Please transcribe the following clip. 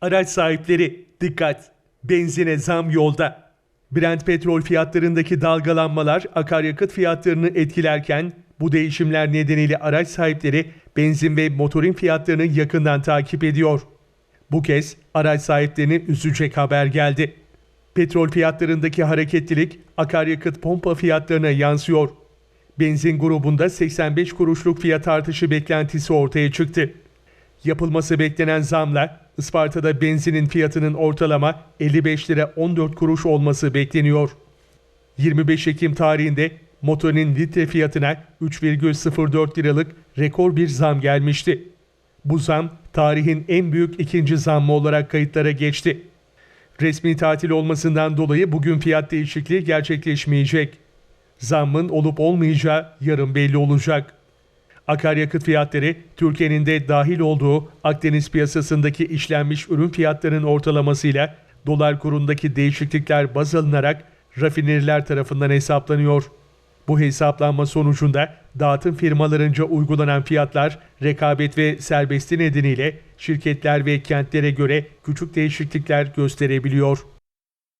Araç sahipleri dikkat! Benzine zam yolda. Brent petrol fiyatlarındaki dalgalanmalar akaryakıt fiyatlarını etkilerken bu değişimler nedeniyle araç sahipleri benzin ve motorin fiyatlarını yakından takip ediyor. Bu kez araç sahiplerini üzecek haber geldi. Petrol fiyatlarındaki hareketlilik akaryakıt pompa fiyatlarına yansıyor. Benzin grubunda 85 kuruşluk fiyat artışı beklentisi ortaya çıktı. Yapılması beklenen zamla Isparta'da benzinin fiyatının ortalama 55 lira 14 kuruş olması bekleniyor. 25 Ekim tarihinde motorinin litre fiyatına 3,04 liralık rekor bir zam gelmişti. Bu zam tarihin en büyük ikinci zammı olarak kayıtlara geçti. Resmi tatil olmasından dolayı bugün fiyat değişikliği gerçekleşmeyecek. Zammın olup olmayacağı yarın belli olacak. Akaryakıt fiyatları Türkiye'nin de dahil olduğu Akdeniz piyasasındaki işlenmiş ürün fiyatlarının ortalamasıyla dolar kurundaki değişiklikler baz alınarak rafineriler tarafından hesaplanıyor. Bu hesaplanma sonucunda dağıtım firmalarınca uygulanan fiyatlar rekabet ve serbesti nedeniyle şirketler ve kentlere göre küçük değişiklikler gösterebiliyor.